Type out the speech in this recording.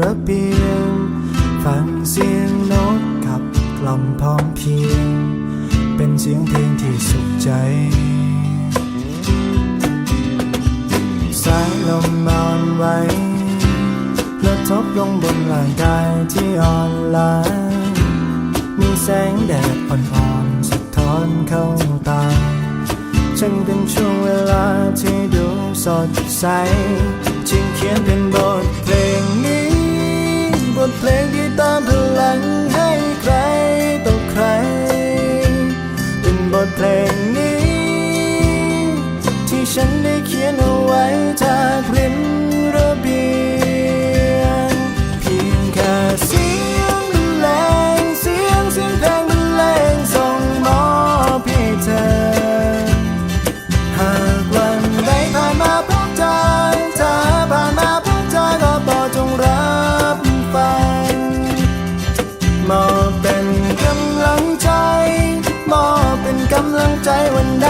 ระเบียง ฟังเสียงนกขับกล่อมพร้อมเพรียง เป็นเสียงเพลงที่สุขใจสายลมอ่อนไหวกระทบลงบนร่างกายที่อ่อนล้ามีแสงแดดอ่อนๆสะท้อนเข้าตาฉันเป็นช่วงเวลาที่ดูสดใสจึงเขียนเป็นบท ฉันได้เขียนเอาไว้จากริมระเบียงเพียงแค่เสียงบรรเงเสียงเสียงเพลงบรรเงส่งมอบให้เธอ หากวันใดผ่านมาพบเธอเธผ่านมาพบเธอก็โปจงรับฟังมอบเป็นกำลังใจมอบเป็นกำลังใจวันใด